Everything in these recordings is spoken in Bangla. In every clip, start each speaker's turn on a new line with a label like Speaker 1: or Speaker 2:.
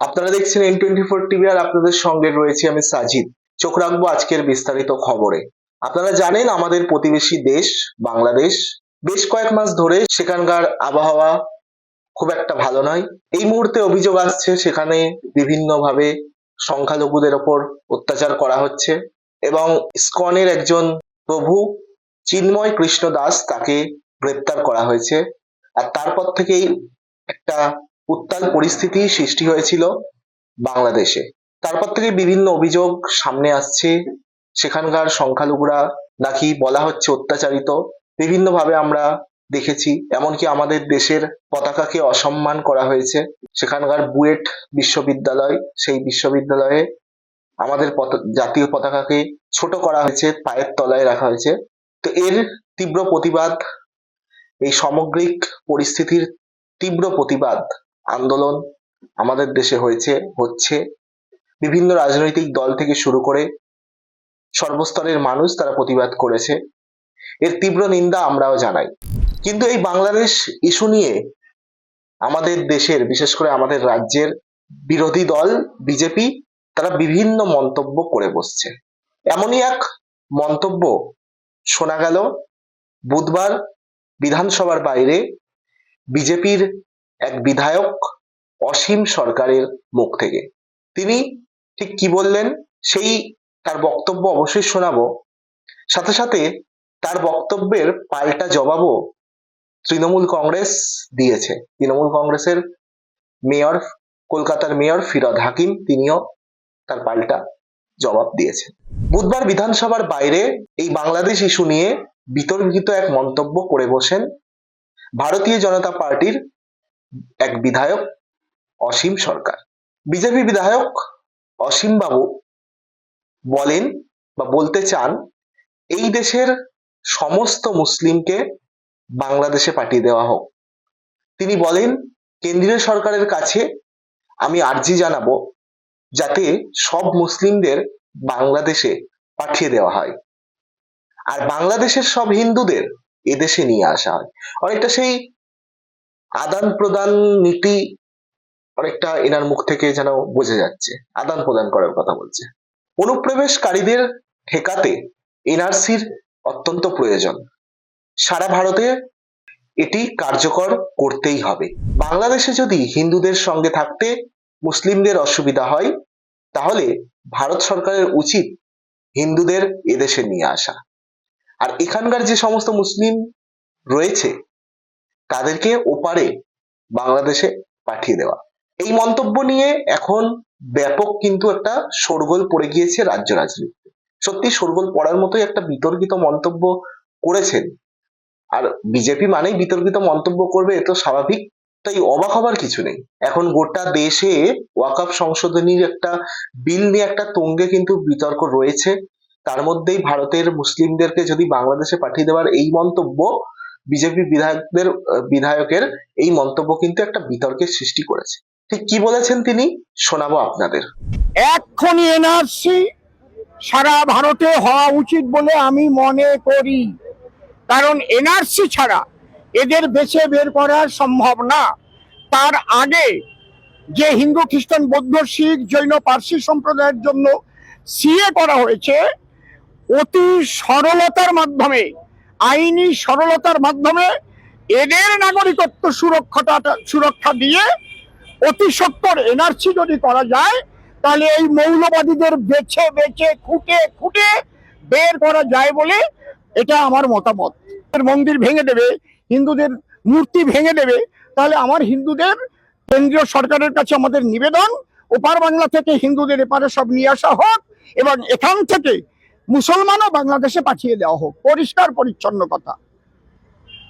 Speaker 1: আপনারা দেখছেন এন টোয়েন্টি ফোর টিভি আর আপনাদের সঙ্গে রয়েছি আমি সাজিদ। চোখ রাখব আজকের বিস্তারিত খবরে। আপনারা জানেন, আমাদের প্রতিবেশী দেশ, বাংলাদেশ, বেশ কয়েক মাস ধরে সেখানকার আবহাওয়া খুব একটা ভালো নয়। এই মুহূর্তে অভিযোগ আসছে, সেখানে বিভিন্নভাবে সংখ্যালঘুদের ওপর অত্যাচার করা হচ্ছে এবং ইসকনের একজন প্রভু চিন্ময় কৃষ্ণ দাস তাকে গ্রেপ্তার করা হয়েছে। আর তারপর থেকেই একটা উত্তাল পরিস্থিতি সৃষ্টি হয়েছিল বাংলাদেশে। তারপর থেকে বিভিন্ন অভিযোগ সামনে আসছে। সেখানকার সংখ্যালঘুরা নাকি বলা হচ্ছে অত্যাচারিত। বিভিন্নভাবে আমরা দেখেছি, এমনকি আমাদের দেশের পতাকাকে অসম্মান করা হয়েছে। সেখানকার বুয়েট বিশ্ববিদ্যালয়, সেই বিশ্ববিদ্যালয়ে আমাদের জাতীয় পতাকাকে ছোট করা হয়েছে, পায়ের তলায় রাখা হয়েছে। তো এর তীব্র প্রতিবাদ, এই সামগ্রিক পরিস্থিতির তীব্র প্রতিবাদ আন্দোলন আমাদের দেশে হয়েছে, হচ্ছে। বিভিন্ন রাজনৈতিক দল থেকে শুরু করে সর্বস্তরের মানুষ তারা প্রতিবাদ করেছে। এর তীব্র নিন্দা আমরাও জানাই। কিন্তু এই বাংলাদেশ ইস্যু নিয়ে আমাদের দেশের, বিশেষ করে আমাদের রাজ্যের বিরোধী দল, বিজেপি, তারা বিভিন্ন মন্তব্য করে বসছে। এমনই এক মন্তব্য শোনা গেল। বুধবার বিধানসভার বাইরে বিজেপির এক বিধায়ক অসীম সরকারের মুখ থেকে। তিনি ঠিক কি বললেন সেই তার বক্তব্য অবশ্যই শোনাবো। সাথে সাথে তার বক্তব্যের পাল্টা জবাবও তৃণমূল কংগ্রেস দিয়েছে। তৃণমূল কংগ্রেসের মেয়র, কলকাতার মেয়র ফিরদ হাকিম, তিনিও তার পাল্টা জবাব দিয়েছেন। বুধবার বিধানসভার বাইরে এই বাংলাদেশ ইস্যু নিয়ে বিতর্কিত এক মন্তব্য করে বসেন ভারতীয় জনতা পার্টির এক বিধায়ক অসীম সরকার। বিজেপি বিধায়ক অসীম বাবু বলেন বা বলতে চান, এই দেশের সমস্ত মুসলিমকে বাংলাদেশে পাঠিয়ে দেওয়া হোক। তিনি বলেন, কেন্দ্রীয় সরকারের কাছে আমি আর্জি জানাব যাতে সব মুসলিমদের বাংলাদেশে পাঠিয়ে দেওয়া হয়। আর বাংলাদেশের সব হিন্দুদের এদেশে নিয়ে আসা হয়। অনেকটা সেই আদান প্রদান নীতি অনেকটা এনার মুখ থেকে যেন বোঝা যাচ্ছে। আদান প্রদান করার কথা বলছে। অনুপ্রবেশকারীদের ঠেকাতে এনআরসির অত্যন্ত প্রয়োজন। সারা ভারতে এটি কার্যকর করতেই হবে। বাংলাদেশে যদি হিন্দুদের সঙ্গে থাকতে মুসলিমদের অসুবিধা হয়, তাহলে ভারত সরকারের উচিত হিন্দুদের এদেশে নিয়ে আসা। আর এখানকার যে সমস্ত মুসলিম রয়েছে তাদেরকে ওপারে বাংলাদেশে পাঠিয়ে দেওয়া। এই মন্তব্য নিয়ে এখন ব্যাপক কিন্তু একটা শোরগোল পড়ে গিয়েছে রাজ্য রাজনীতিতে। সত্যি শোরগোল পড়ার মতোই একটা বিতর্কিত মন্তব্য করেছেন। আর বিজেপি মানেই বিতর্কিত মন্তব্য করবে এ তো স্বাভাবিক, তাই অবাক হবার কিছু নেই। এখন গোটা দেশে ওয়াকআপ সংশোধনীর একটা বিল নিয়ে একটা তঙ্গে কিন্তু বিতর্ক রয়েছে। তার মধ্যেই ভারতের মুসলিমদেরকে যদি বাংলাদেশে পাঠিয়ে দেওয়ার এই মন্তব্য বিজেপি বিধায়কদের বিধায়কের এই মন্তব্য কিন্তু একটা বিতর্কের সৃষ্টি করেছে। ঠিক কি বলেছেন তিনি? শোনাবো আপনাদের।
Speaker 2: এক্ষুনি এনআরসি সারা ভারতে হওয়া উচিত বলে আমি মনে করি। কারণ এনআরসি ছাড়া এদের বেছে বের করা সম্ভব না। তার আগে যে হিন্দু খ্রিস্টান বৌদ্ধ শিখ জৈন পার্সি সম্প্রদায়ের জন্য সিএ করা হয়েছে, অতি সরলতার মাধ্যমে আইনি সরলতার মাধ্যমে এদের নাগরিকত্ব সুরক্ষাটা, সুরক্ষা দিয়ে অতি সত্তর এনআরসি যদি করা যায়, তাহলে এই মৌলবাদীদের বেছে বেছে, খুঁটে খুঁটে বের করা যায় বলে এটা আমার মতামত। মন্দির ভেঙে দেবে, হিন্দুদের মূর্তি ভেঙে দেবে, তাহলে আমার হিন্দুদের কেন্দ্রীয় সরকারের কাছে আমাদের নিবেদন, ওপার বাংলা থেকে হিন্দুদের এপারে সব নিয়ে আসা হোক, এবং এখান থেকে মুসলমানও বাংলাদেশে পাঠিয়ে দেওয়া হোক। পরিষ্কার পরিচ্ছন্ন কথা।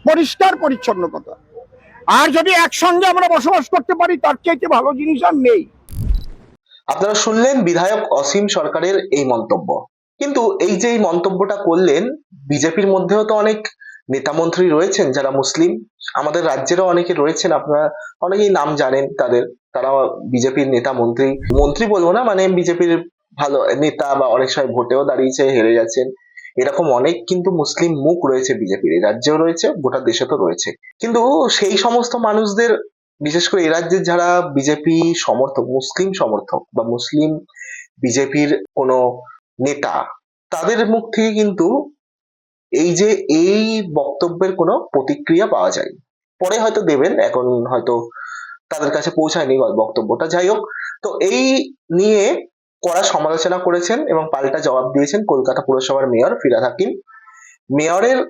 Speaker 2: পরিষ্কার পরিচ্ছন্ন কথা। আর যদি একসঙ্গে আমরা বসবাস করতে পারি, তার চাইতে ভালো জিনিস আর নেই?
Speaker 1: আপনারা শুনলেন বিধায়ক অসীম সরকারের এই মন্তব্য। কিন্তু এই যে এই মন্তব্যটা করলেন, বিজেপির মধ্যেও তো অনেক নেতা মন্ত্রী রয়েছেন যারা মুসলিম। আমাদের রাজ্যেরও অনেকে রয়েছেন, আপনারা অনেকেই নাম জানেন তাদের। তারা বিজেপির নেতা মন্ত্রী মন্ত্রী বলব না মানে বিজেপির ভালো নেতা বা অনেক সময় ভোটেও দাঁড়িয়েছে, হেরে যাচ্ছেন। এরকম অনেক কিন্তু মুসলিম মুখ রয়েছে বিজেপির রাজ্যেও রয়েছে, গোটা দেশে তো রয়েছে। কিন্তু সেই সমস্ত মানুষদের, বিশেষ করে রাজ্যের যারা বিজেপি সমর্থক, মুসলিম সমর্থক বা মুসলিম বিজেপির কোনো নেতা, তাদের মুখ থেকে কিন্তু এই যে এই বক্তব্যের কোনো প্রতিক্রিয়া পাওয়া যায় পরে হয়তো দেবেন, এখন হয়তো তাদের কাছে পৌঁছায়নি বক্তব্যটা। যাই হোক, তো এই নিয়ে কড়া সমালোচনা করেছেন এবং পাল্টা জবাব দিয়েছেন কলকাতা পুরসভার মেয়র ফিরাদ হাকিম। মেয়রের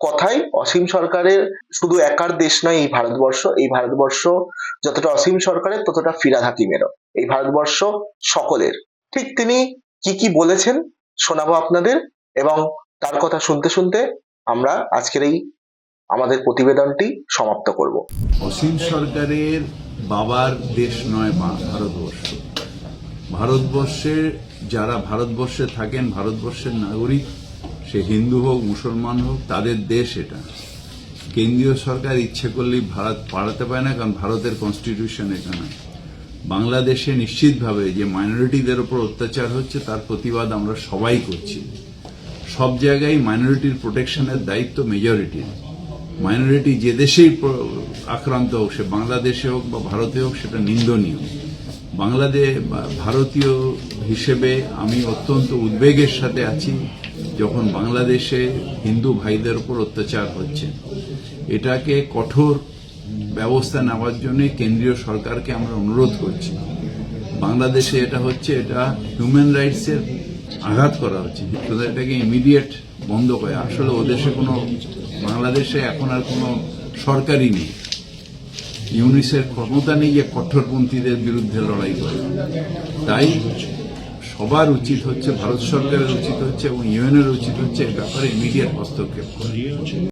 Speaker 1: কথাই অসীম সরকারের শুধু একার দেশ নয়, এই ভারতবর্ষ এই ভারতবর্ষ যতটা অসীম সরকারের, ততটা ফিরাদ হাকিমেরও, এই ভারতবর্ষ সকলের। ঠিক তিনি কি কি বলেছেন শোনাবো আপনাদের এবং তার কথা শুনতে শুনতে আমরা আজকের এই আমাদের প্রতিবেদনটি সমাপ্ত করব।
Speaker 3: অসীম সরকারের বাবার দেশ নয় ভা- ভারতবর্ষ। ভারতবর্ষে যারা ভারতবর্ষে থাকেন, ভারতবর্ষের নাগরিক, সে হিন্দু হোক, মুসলমান হোক, তাদের দেশ এটা। কেন্দ্রীয় সরকার ইচ্ছে করলেই ভারত পাড়াতে পারে না, কারণ ভারতের কনস্টিটিউশন এটা নয় বাংলাদেশে নিশ্চিতভাবে যে মাইনরিটিদের ওপর অত্যাচার হচ্ছে, তার প্রতিবাদ আমরা সবাই করছি। সব জায়গায় মাইনরিটির প্রোটেকশনের দায়িত্ব মেজরিটির মাইনরিটি যে দেশেই আক্রান্ত হোক, সে বাংলাদেশে হোক বা ভারতে হোক, সেটা নিন্দনীয়। বাংলাদেশ ভারতীয় হিসেবে আমি অত্যন্ত উদ্বেগের সাথে আছি যখন বাংলাদেশে হিন্দু ভাইদের উপর অত্যাচার হচ্ছে। এটাকে কঠোর ব্যবস্থা নেওয়ার জন্য কেন্দ্রীয় সরকারকে আমরা অনুরোধ করছি। বাংলাদেশে এটা হচ্ছে, এটা হিউম্যান রাইটসের আঘাত করা হচ্ছে। শুধু এটাকে ইমিডিয়েট বন্ধ করে। আসলে ও দেশে কোনো, বাংলাদেশে এখন আর কোনো সরকারই নেই। ইউনিসের ক্ষমতা নিয়ে কঠোরপন্থীদের বিরুদ্ধে লড়াই করে। তাই সবার উচিত হচ্ছে, ভারত সরকারের উচিত হচ্ছে এবং ইউএনের উচিত হচ্ছে এ ব্যাপারে মিডিয়ার হস্তক্ষেপ করা।